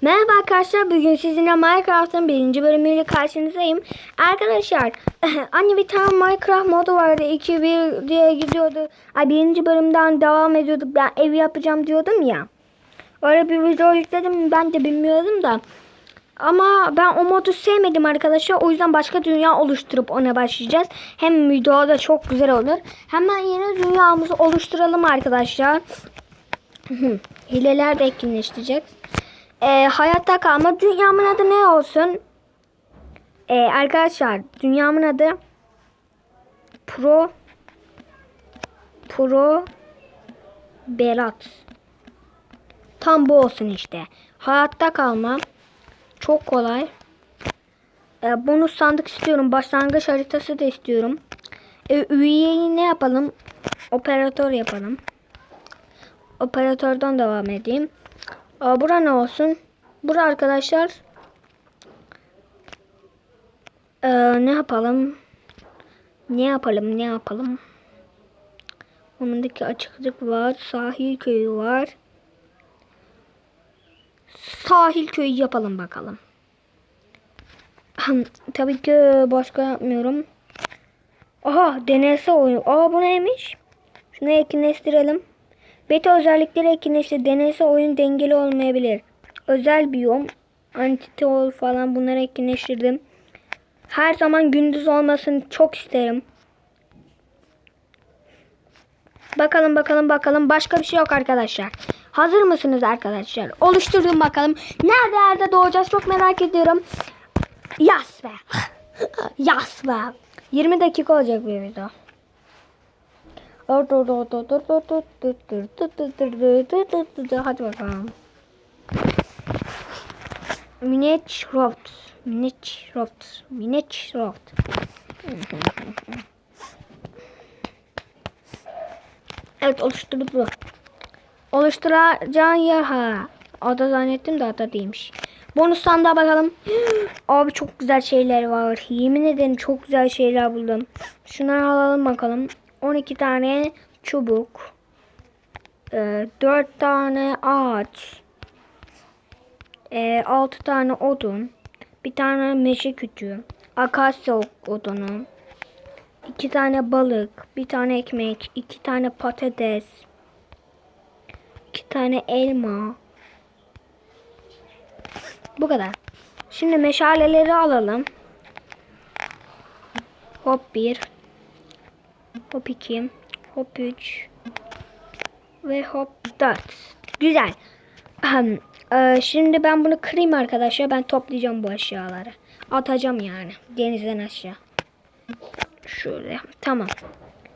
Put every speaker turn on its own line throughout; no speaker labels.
Merhaba arkadaşlar bugün sizinle Minecraft'ın birinci bölümüyle karşınızdayım. Arkadaşlar anne bir tane Minecraft modu vardı 2-1 diye gidiyordu. Ay, birinci bölümden devam ediyorduk ben ev yapacağım diyordum ya. Öyle bir video yükledim ben de bilmiyordum da. Ama ben o modu sevmedim arkadaşlar. O yüzden başka dünya oluşturup ona başlayacağız. Hem video da çok güzel olur. Hemen yeni dünyamızı oluşturalım arkadaşlar. Hileler de etkinleştirecek. Ee, hayatta kalma. Dünyamın adı ne olsun? Ee, arkadaşlar dünyamın adı Pro Pro Berat. Tam bu olsun işte. Hayatta kalma. Çok kolay. Ee, bonus sandık istiyorum. Başlangıç haritası da istiyorum. Ee, üyeyi ne yapalım? Operatör yapalım. Operatörden devam edeyim. Aa, bura ne olsun? Bura arkadaşlar. Ee, ne yapalım? Ne yapalım? Ne yapalım? Onundaki açıklık var. Sahil köyü var. Sahil köyü yapalım bakalım. Tabii ki başka yapmıyorum. Aha denese oyun. Aa bu neymiş? Şunu etkinleştirelim. Beta özellikleri etkinleşti. Denese oyun dengeli olmayabilir. Özel biyom, antitol falan bunları etkinleştirdim. Her zaman gündüz olmasını çok isterim. Bakalım bakalım bakalım. Başka bir şey yok arkadaşlar. Hazır mısınız arkadaşlar? Oluşturdum bakalım. Nerede nerede doğacağız çok merak ediyorum. Yas be. Yas be. 20 dakika olacak bir video. Hadi bakalım. Minecraft. Minecraft. Minecraft. Evet oluşturduk bu. Oluşturacağın yer ha. Ada zannettim de ada değilmiş. Bonus sandığa bakalım. Abi çok güzel şeyler var. Yemin ederim çok güzel şeyler buldum. Şunları alalım bakalım. 12 tane çubuk. Ee, 4 tane ağaç. Ee, 6 tane odun. Bir tane meşe kütüğü. Akasya odunu. 2 tane balık. Bir tane ekmek. 2 tane patates. 2 tane elma. Bu kadar. Şimdi meşaleleri alalım. Hop 1. Hop 2. Hop 3. Ve hop 4. Güzel. Ee, şimdi ben bunu kırayım arkadaşlar. Ben toplayacağım bu eşyaları. Atacağım yani. Denizden aşağı. Şöyle. Tamam.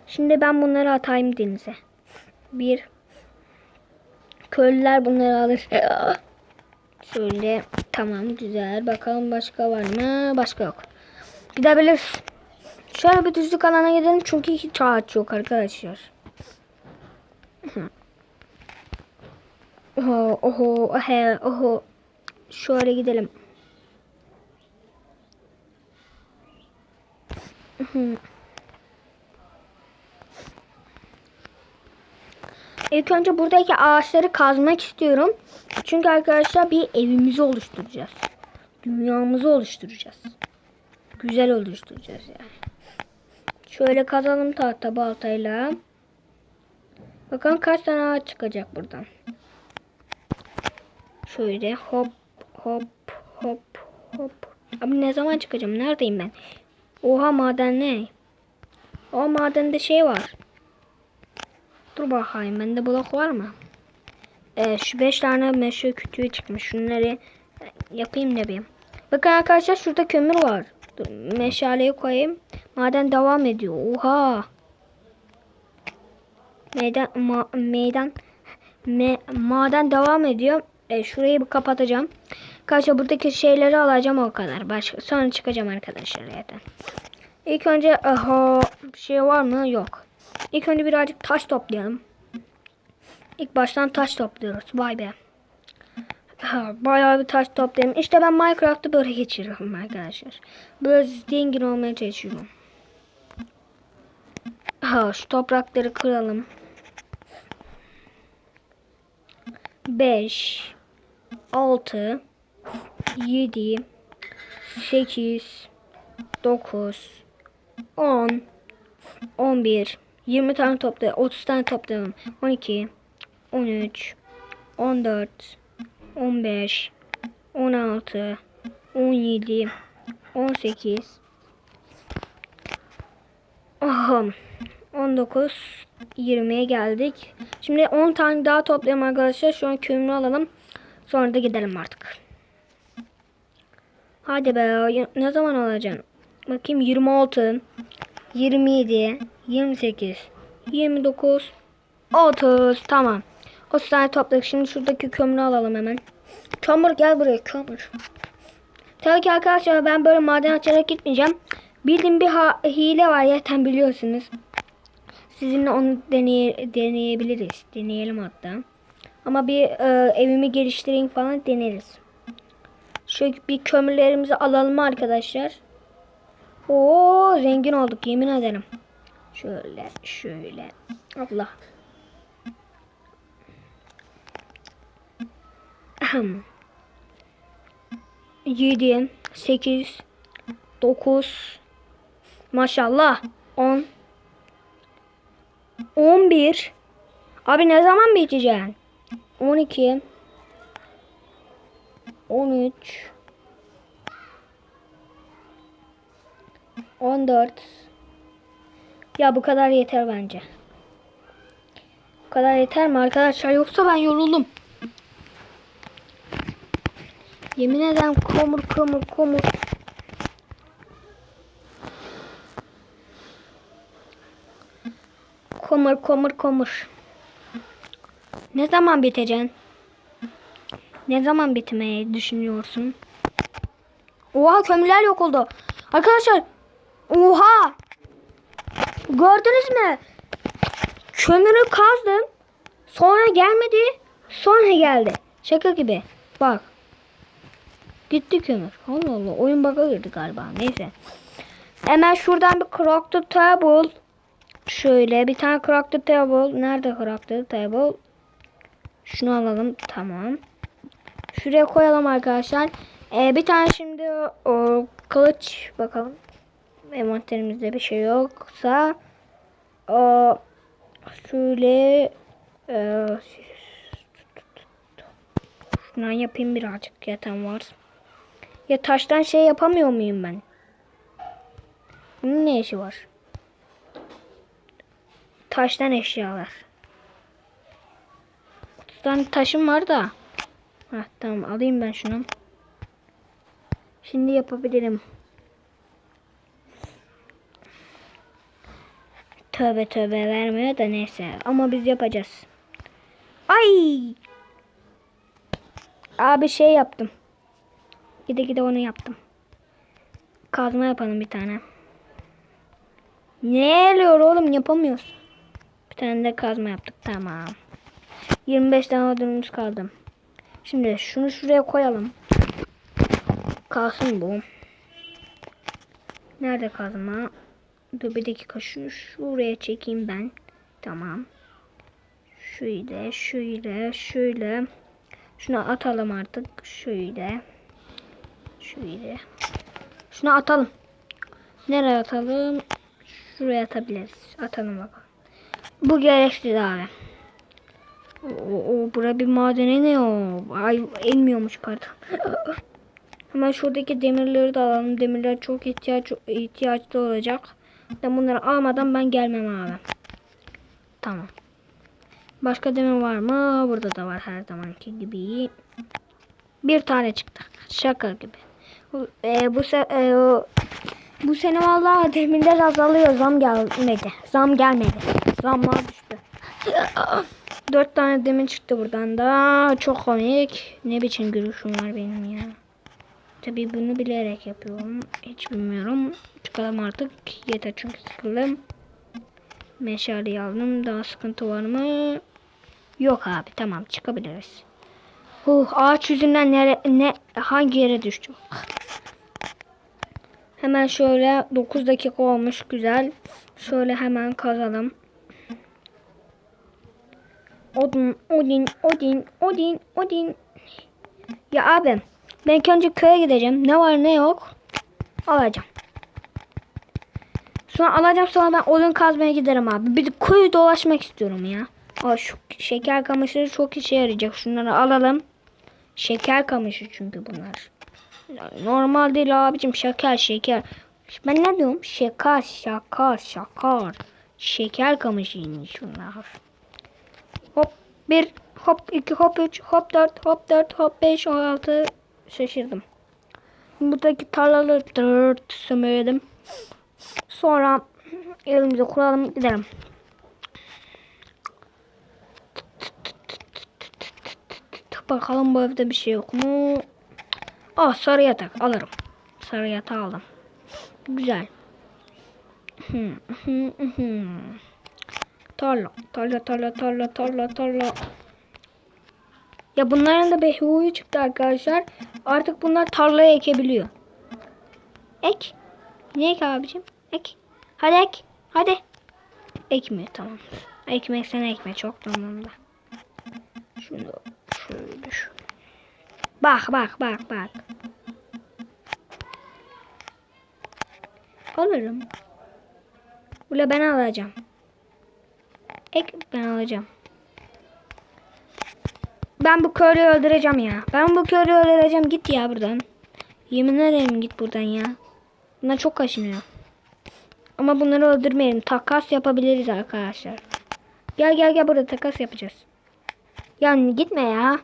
Şimdi ben bunları atayım denize. Bir. Köylüler bunları alır. Şöyle. Tamam güzel. Bakalım başka var mı? Başka yok. Gidebiliriz. Şöyle bir düzlük alana gidelim çünkü hiç ağaç yok arkadaşlar. Oho, oho, he, oho. Şöyle gidelim. İlk önce buradaki ağaçları kazmak istiyorum. Çünkü arkadaşlar bir evimizi oluşturacağız. Dünyamızı oluşturacağız. Güzel oluşturacağız yani. Şöyle kazalım tahta baltayla. Bakalım kaç tane ağaç çıkacak buradan. Şöyle hop hop hop hop. Abi ne zaman çıkacağım? Neredeyim ben? Oha maden ne? O madende şey var. Dur bakayım bende blok var mı? Ee, şu 5 tane meşe kütüğü çıkmış. Şunları yapayım da bir. Bakın arkadaşlar şurada kömür var. Dur, meşaleyi koyayım. Maden devam ediyor. Oha. Meydan ma, meydan me, maden devam ediyor. E, şurayı bir kapatacağım. Arkadaşlar buradaki şeyleri alacağım o kadar. Başka sonra çıkacağım arkadaşlar zaten. İlk önce aha şey var mı? Yok. İlk önce birazcık taş toplayalım. İlk baştan taş topluyoruz. Vay be. Ha, bayağı bir taş toplayalım. İşte ben Minecraft'ı böyle geçiriyorum arkadaşlar. Böyle zengin olmaya çalışıyorum. Ha, şu toprakları kıralım. 5 6 7 8 9 10 11 20 tane topla 30 tane toplayalım 12 13 14 15 16 17 18 Aham. 19 20'ye geldik. Şimdi 10 tane daha toplayalım arkadaşlar. Şu an kömürü alalım. Sonra da gidelim artık. Hadi be. Ne zaman alacaksın? Bakayım 26 27 28 29 30 tamam. 30 tane topladık. Şimdi şuradaki kömürü alalım hemen. Kömür gel buraya kömür. Tabii ki arkadaşlar ben böyle maden açarak gitmeyeceğim. Bildiğim bir hile var zaten biliyorsunuz. Sizinle onu deneye deneyebiliriz. Deneyelim hatta. Ama bir e, evimi geliştireyim falan deneriz. Şöyle bir kömürlerimizi alalım arkadaşlar. Oo zengin olduk yemin ederim. Şöyle şöyle. Allah. Ahem. 7 8 9 Maşallah 10 11 Abi ne zaman biteceksin? 12 13 14 Ya bu kadar yeter bence. Bu kadar yeter mi arkadaşlar? Yoksa ben yoruldum. Yemin ederim komur komur komur. Komur komur komur. Ne zaman biteceksin? Ne zaman bitmeyi düşünüyorsun? Oha kömürler yok oldu. Arkadaşlar. Oha. Gördünüz mü? Kömürü kazdım. Sonra gelmedi. Sonra geldi. Şaka gibi. Bak. Gitti kömür. Allah Allah. Oyun bug'a girdi galiba. Neyse. Hemen şuradan bir crafted table. Şöyle bir tane crafted table. Nerede crafted table? Şunu alalım. Tamam. Şuraya koyalım arkadaşlar. Ee, bir tane şimdi o kılıç bakalım. Envanterimizde bir şey yoksa o şöyle e, şundan yapayım birazcık yatan var. Ya taştan şey yapamıyor muyum ben? Bunun ne işi var? Taştan eşyalar. 30 tane taşım var da. Heh, tamam alayım ben şunu. Şimdi yapabilirim. Tövbe tövbe vermiyor da neyse. Ama biz yapacağız. Ay! Abi şey yaptım. Gide gide onu yaptım. Kazma yapalım bir tane. Ne oluyor oğlum yapamıyoruz. Bir tane de kazma yaptık tamam. 25 tane odunumuz kaldı. Şimdi şunu şuraya koyalım. Kalsın bu. Nerede kazma? Dur bir dakika şunu şuraya çekeyim ben. Tamam. Şöyle şöyle şöyle. Şunu atalım artık. Şöyle. Şöyle. Şunu atalım. Nereye atalım? Şuraya atabiliriz. Atalım bakalım. Bu gereksiz abi. O, o bura bir madene ne o? Ay elmiyormuş pardon. Hemen şuradaki demirleri de alalım. Demirler çok ihtiyaç ihtiyaçlı olacak. Ben bunları almadan ben gelmem abi. Tamam. Başka demir var mı? Burada da var her zamanki gibi. Bir tane çıktı. Şaka gibi. E, bu, e, bu sene vallahi demirler azalıyor. Zam gelmedi. Zam gelmedi. Zamlar düştü. Dört tane demir çıktı buradan da. Çok komik. Ne biçim gülüşüm var benim ya. Tabii bunu bilerek yapıyorum. Hiç bilmiyorum. Çıkalım artık. Yeter çünkü sıkıldım. Meşaleyi aldım. Daha sıkıntı var mı? Yok abi tamam çıkabiliriz. Huh, ağaç yüzünden nere, ne hangi yere düştüm? Hemen şöyle 9 dakika olmuş güzel. Şöyle hemen kazalım. Odin, Odin, Odin, Odin, Odin. Ya abi Ben ilk önce köye gideceğim. Ne var ne yok. Alacağım. Sonra alacağım sonra ben odun kazmaya giderim abi. Bir de kuyu dolaşmak istiyorum ya. Aa, şu şeker kamışları çok işe yarayacak. Şunları alalım. Şeker kamışı çünkü bunlar. Normal değil abicim şeker şeker. Ben ne diyorum? Şeker şeker şeker. Şeker kamışıymış bunlar. Hop bir hop iki hop üç hop dört hop dört hop beş hop altı şaşırdım. Buradaki tarlaları dırt sömürdüm. Sonra elimize kuralım gidelim. Bakalım bu evde bir şey yok mu? Ah sarı yatak alırım. Sarı yatağı aldım. Güzel. Tarla, tarla, tarla, tarla, tarla, tarla. Ya bunların da bir huyu çıktı arkadaşlar. Artık bunlar tarlaya ekebiliyor. Ek. Ne ek abicim? Ek. Hadi ek. Hadi. Ekme tamam. Ekmek sen ekme çok tamam da. Şunu şöyle şu. Bak bak bak bak. Alırım. Ula ben alacağım. Ek ben alacağım. Ben bu körü öldüreceğim ya. Ben bu körü öldüreceğim. Git ya buradan. Yemin ederim git buradan ya. Bunlar çok kaşınıyor. Ama bunları öldürmeyelim. Takas yapabiliriz arkadaşlar. Gel gel gel burada takas yapacağız. Yani gitme ya.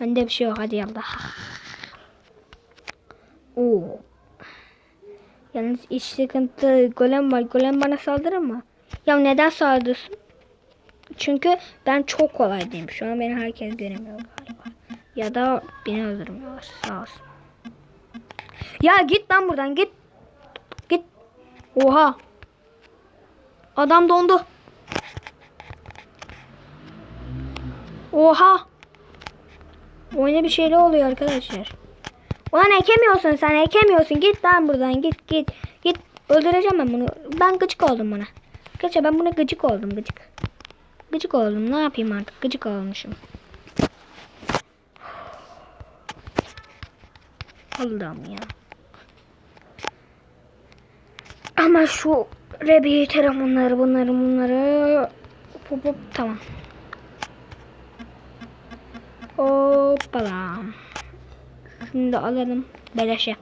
Bende bir şey yok hadi yallah. Oo. Yalnız iş sıkıntı. Golem var. Golem bana saldırır mı? Ya neden saldırsın? Çünkü ben çok kolaydayım. Şu an beni herkes göremiyor galiba. Ya da beni öldürmüyorlar. Sağ olsun. Ya git lan buradan git. Git. Oha. Adam dondu. Oha. Oyuna bir şeyler oluyor arkadaşlar. Ulan ekemiyorsun sen ekemiyorsun. Git lan buradan git git. Git öldüreceğim ben bunu. Ben gıcık oldum buna. Gerçi ben buna gıcık oldum gıcık. Gıcık oldum ne yapayım artık gıcık olmuşum. Allah'ım ya. Ama şu Rebi bunları bunları bunları hop hop tamam. Hoppala. Şunu da alalım. Beleşe.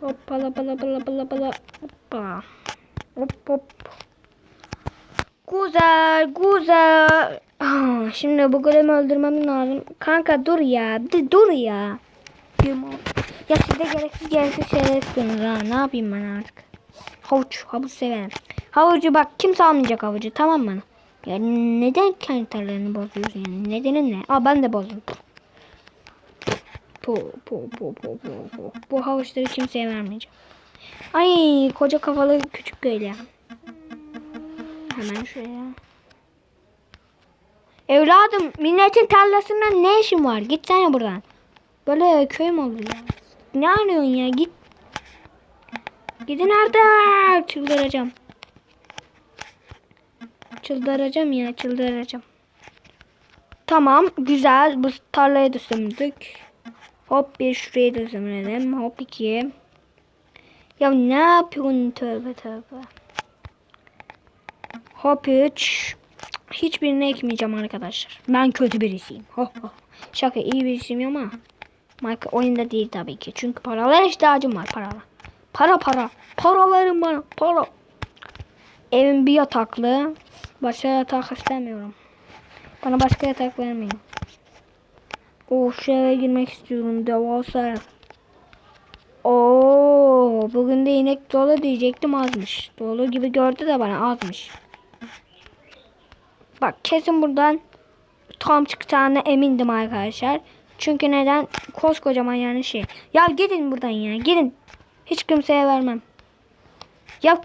Hoppala bala bala bala bala. Hoppa. Hop hop. Güzel güzel. Ah, Şimdi bu golemi öldürmem lazım. Kanka dur ya. Dur ya. Ya siz de gereksiz gereksiz şeyler istiyorsunuz ha. Ne yapayım ben artık. Havuç. Havuç severim. Havucu bak kimse almayacak havucu tamam mı? Ya neden kendi tarlalarını bozuyorsun yani? Nedeni ne? Aa ben de bozdum. Po po po po po po. Bu havuçları kimseye vermeyeceğim. Ay koca kafalı küçük köylü. Hemen şuraya. Evladım milletin tarlasında ne işin var? Gitsene buradan. Böyle köy mü olur ya? Ne arıyorsun ya? Git. Gidin artık. Çıldıracağım. Çıldıracağım ya çıldıracağım. Tamam güzel. Bu tarlayı da sömürdük. Hop bir şuraya da sömürelim. Hop iki. Ya ne yapıyorsun tövbe tövbe. Hop 3. Hiçbirini ekmeyeceğim arkadaşlar. Ben kötü birisiyim. Ho, ho. Şaka iyi birisiyim ama Michael oyunda değil tabii ki. Çünkü paralara ihtiyacım var paralar. Para para. Para verin bana. Para. Evim bir yataklı. Başka yatak istemiyorum. Bana başka yatak vermeyin. O şu eve girmek istiyorum. Devasa ev. Oo, bugün de inek dolu diyecektim azmış. Dolu gibi gördü de bana azmış. Bak kesin buradan tam çıkacağına emindim arkadaşlar. Çünkü neden? Koskocaman yani şey. Ya gidin buradan ya gidin. Hiç kimseye vermem. Ya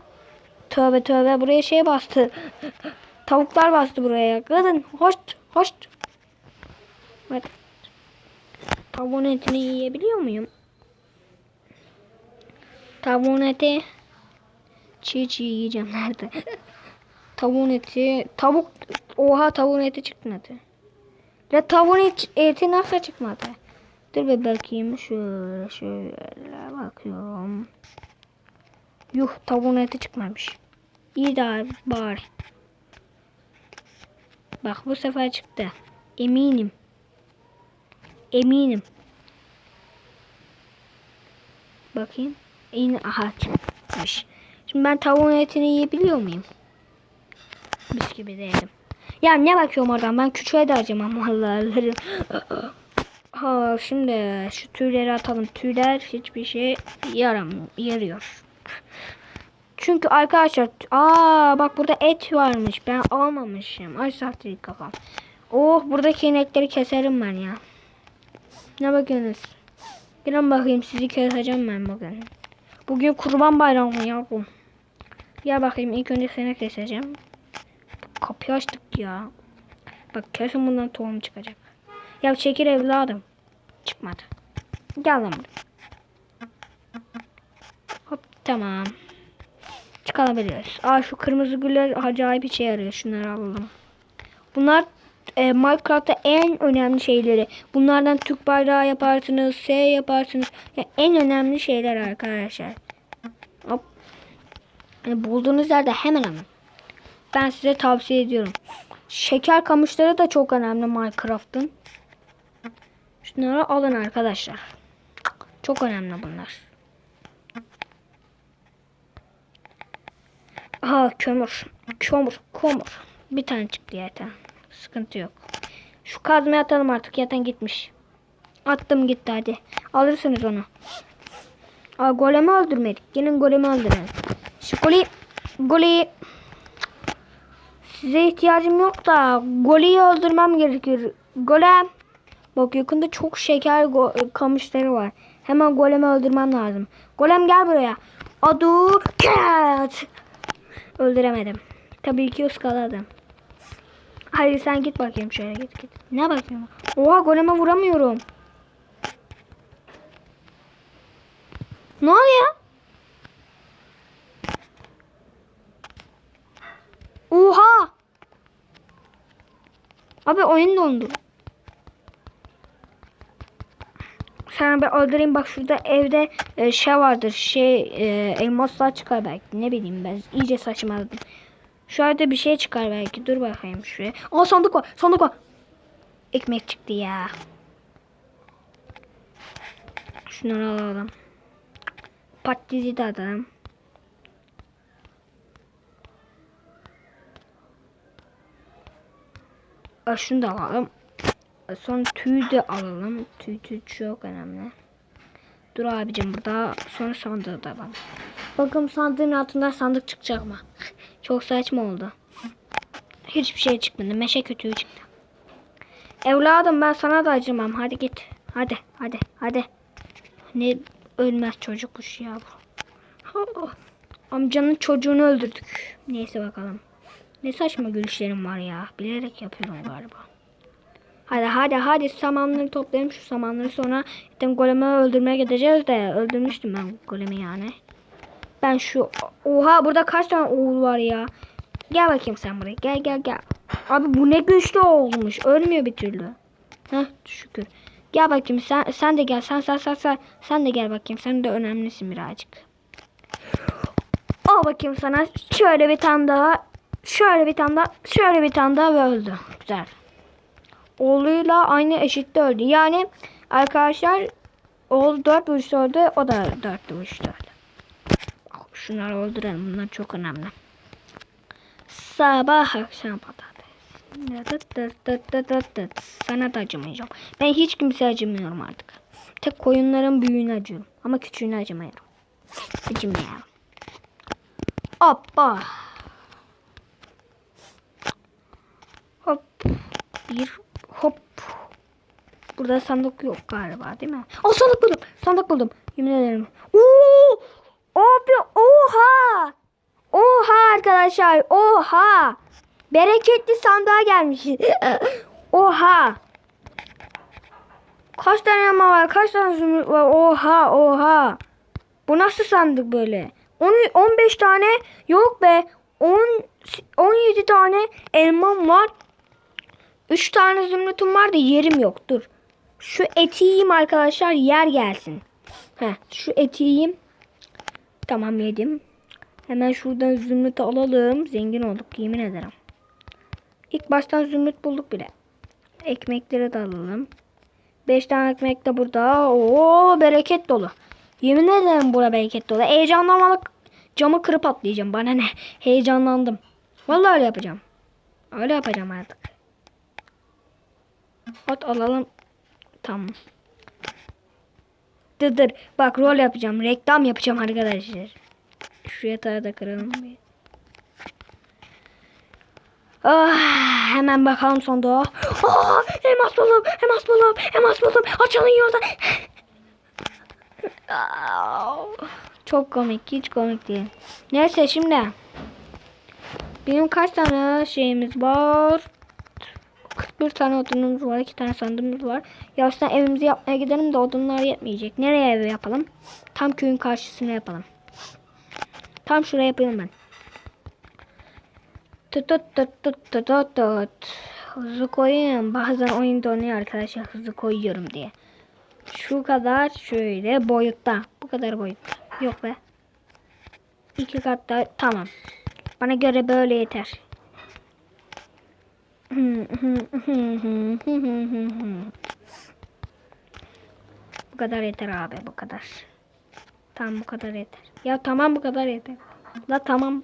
tövbe tövbe buraya şey bastı. Tavuklar bastı buraya. Gidin hoş hoş. Bak. Tavuğun etini yiyebiliyor muyum? Tavuğun eti çiğ çiğ yiyeceğim nerede? tavuğun eti tavuk oha tavuğun eti nerede? Ya tavuğun eti nasıl çıkmadı? Dur bir bakayım şöyle şöyle bakıyorum. Yuh tavuğun eti çıkmamış. İyi de bari. Bak bu sefer çıktı. Eminim. Eminim. Bakayım. Yine aha çıkmış. Şimdi ben tavuğun etini yiyebiliyor muyum? Mis gibi değilim. Ya ne bakıyorum oradan ben küçüğe de acımam vallahi. ha şimdi şu tüyleri atalım. Tüyler hiçbir şey yaram yarıyor. Çünkü arkadaşlar aa bak burada et varmış. Ben almamışım. Ay sahtiri kafam. Oh buradaki inekleri keserim ben ya. Ne bakıyorsunuz? Gelin bakayım sizi keseceğim ben bugün. Bugün kurban bayramı yavrum. Gel bakayım ilk önce seni keseceğim. Kapıyı açtık ya. Bak kesin bundan tohum çıkacak. Ya çekil evladım. Çıkmadı. Gel lan. Hop tamam. Çıkabiliriz. Aa şu kırmızı güller acayip işe yarıyor. Şunları alalım. Bunlar e, Minecraft'ta en önemli şeyleri. Bunlardan Türk bayrağı yaparsınız, S yaparsınız. Ya en önemli şeyler arkadaşlar. Hop. Yani bulduğunuz yerde hemen alın. Ben size tavsiye ediyorum. Şeker kamışları da çok önemli Minecraft'ın. Şunları alın arkadaşlar. Çok önemli bunlar. Aha kömür. Kömür. Kömür. Bir tane çıktı zaten. Sıkıntı yok. Şu kazmayı atalım artık. Zaten gitmiş. Attım gitti hadi. Alırsınız onu. Aa, golemi öldürmedik. Gelin golemi öldürelim. Şu goli... Goli... Size ihtiyacım yok da Goli'yi öldürmem gerekiyor. Golem. Bak yakında çok şeker kamışları var. Hemen golemi öldürmem lazım. Golem gel buraya. Adu cat. Öldüremedim. Tabii ki ıskaladım. Hadi sen git bakayım şöyle git git. Ne bakayım? Oha goleme vuramıyorum. Ne oluyor? Oha! Abi oyun dondu. Sana bir öldüreyim bak şurada evde e, şey vardır şey e, elmaslar çıkar belki ne bileyim ben iyice saçmaladım. Şu arada bir şey çıkar belki dur bakayım şuraya. Aa sandık var sandık var. Ekmek çıktı ya. Şunları alalım. Patatesi de alalım. Aa, şunu da alalım. Sonra tüy de alalım. Tüy tüy çok önemli. Dur abicim burada. Sonra sandığı da alalım. Bakın sandığın altında sandık çıkacak mı? çok saçma oldu. Hiçbir şey çıkmadı. Meşe kötüyü çıktı. Evladım ben sana da acımam. Hadi git. Hadi hadi hadi. Ne ölmez çocukmuş ya bu. Amcanın çocuğunu öldürdük. Neyse bakalım. Ne saçma gülüşlerim var ya. Bilerek yapıyorum galiba. Hadi hadi hadi samanları toplayalım şu samanları sonra zaten golemi öldürmeye gideceğiz de öldürmüştüm ben golemi yani. Ben şu oha burada kaç tane oğul var ya. Gel bakayım sen buraya gel gel gel. Abi bu ne güçlü olmuş ölmüyor bir türlü. Heh şükür. Gel bakayım sen sen de gel sen sen sen sen sen de gel bakayım sen de önemlisin birazcık. Al bakayım sana şöyle bir tane daha şöyle bir tane daha şöyle bir tane daha ve öldü. Güzel oğluyla aynı eşitte öldü. Yani arkadaşlar oğlu 4 vuruş öldü. O da 4 vuruş öldü. Şunları öldürelim. Bunlar çok önemli. Sabah akşam patates. Sana da acımayacağım. Ben hiç kimseye acımıyorum artık. Tek koyunların büyüğüne acıyorum. Ama küçüğüne acımıyorum. Acımıyorum. Hoppa. Hop. Bir. Burada sandık yok galiba değil mi? Aa sandık buldum. Sandık buldum. Yemin ederim. Oo! Abi oha! Oha arkadaşlar. Oha! Bereketli sandığa gelmiş. oha! Kaç tane ama var? Kaç tane zümrüt var? Oha! Oha! Bu nasıl sandık böyle? 10, 15 tane yok be. 10 17 tane elmam var. Üç tane zümrütüm var da yerim yok. Dur. Şu eti yiyeyim arkadaşlar yer gelsin. Heh, şu eti yiyeyim. Tamam yedim. Hemen şuradan zümrüt alalım. Zengin olduk yemin ederim. İlk baştan zümrüt bulduk bile. Ekmekleri de alalım. 5 tane ekmek de burada. Oo bereket dolu. Yemin ederim bura bereket dolu. Heyecanlanmalık camı kırıp atlayacağım. Bana ne? Heyecanlandım. Vallahi öyle yapacağım. Öyle yapacağım artık. At alalım. Tamam. Dır dır. Bak rol yapacağım. Reklam yapacağım arkadaşlar. Şu yatağı da kıralım bir. Ah, hemen bakalım sonda. Aa, elmas buldum, elmas buldum, elmas buldum. Açılın yolda. Aa, Çok komik, hiç komik değil. Neyse şimdi. Benim kaç tane şeyimiz var? 41 tane odunumuz var, 2 tane sandığımız var. Yavaştan evimizi yapmaya gidelim de odunlar yetmeyecek. Nereye ev yapalım? Tam köyün karşısına yapalım. Tam şuraya yapayım ben. Tut tut tut tut tut tut tut. Hızlı koyayım. Bazen oyun donuyor arkadaşlar hızlı koyuyorum diye. Şu kadar şöyle boyutta. Bu kadar boyutta. Yok be. İki kat daha tamam. Bana göre böyle yeter. bu kadar yeter abi bu kadar. Tamam bu kadar yeter. Ya tamam bu kadar yeter. La tamam.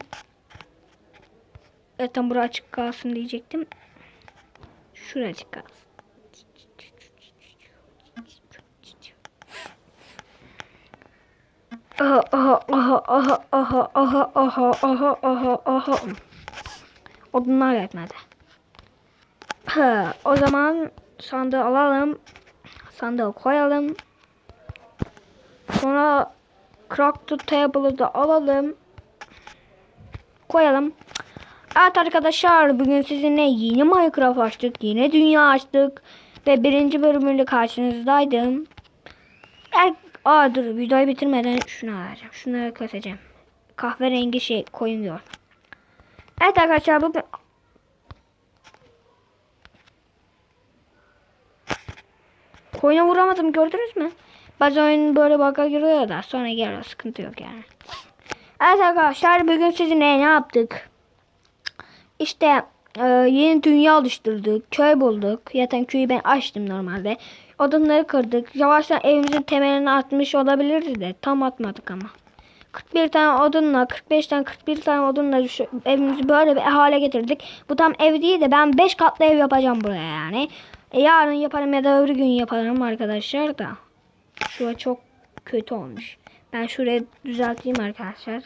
Evet tam bura açık kalsın diyecektim. Şuraya açık kalsın. Aha aha aha aha aha aha aha aha aha aha. Odunlar yetmedi. Ha, o zaman sandığı alalım. Sandığı koyalım. Sonra Crafted Table'ı da alalım. Koyalım. Evet arkadaşlar bugün sizinle yeni Minecraft açtık. Yeni dünya açtık. Ve birinci bölümüyle karşınızdaydım. Er Aa dur videoyu bitirmeden şunu alacağım. Şunları keseceğim. Kahverengi şey koyun diyor. Evet arkadaşlar bugün Koyuna vuramadım gördünüz mü? Bazen oyun böyle bug'a giriyor da sonra geliyor sıkıntı yok yani. Evet arkadaşlar bugün sizinle ne yaptık? İşte e, yeni dünya oluşturduk. Köy bulduk. Zaten köyü ben açtım normalde. Odunları kırdık. Yavaştan evimizin temelini atmış olabilirdi de tam atmadık ama. 41 tane odunla 45 tane 41 tane odunla şu evimizi böyle bir hale getirdik. Bu tam ev değil de ben 5 katlı ev yapacağım buraya yani. E, yarın yaparım ya da öbür gün yaparım arkadaşlar da. Şurada çok kötü olmuş. Ben şurayı düzelteyim arkadaşlar.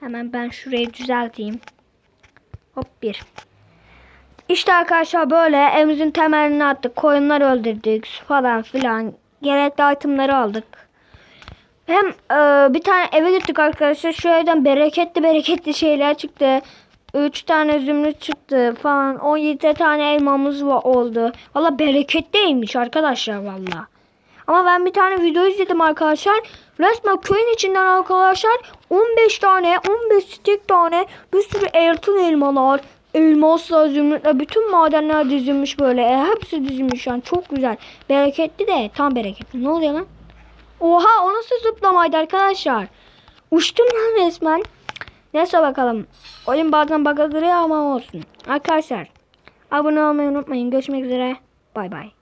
Hemen ben şurayı düzelteyim. Hop bir. İşte arkadaşlar böyle evimizin temelini attık. Koyunlar öldürdük falan filan. Gerekli itemleri aldık. Hem e, bir tane eve gittik arkadaşlar. Şu evden bereketli bereketli şeyler çıktı. 3 tane zümrüt çıktı falan. 17 tane elmamız oldu. Valla bereketliymiş arkadaşlar valla. Ama ben bir tane video izledim arkadaşlar. Resmen köyün içinden arkadaşlar 15 tane 15 stek tane bir sürü altın elmalar elmasla zümrütle bütün madenler dizilmiş böyle. E, hepsi dizilmiş yani çok güzel. Bereketli de tam bereketli. Ne oluyor lan? Oha o nasıl zıplamaydı arkadaşlar. Uçtum lan resmen. Neyse bakalım. Oyun bazen bug'a giriyor ama olsun. Arkadaşlar abone olmayı unutmayın. Görüşmek üzere. Bay bay.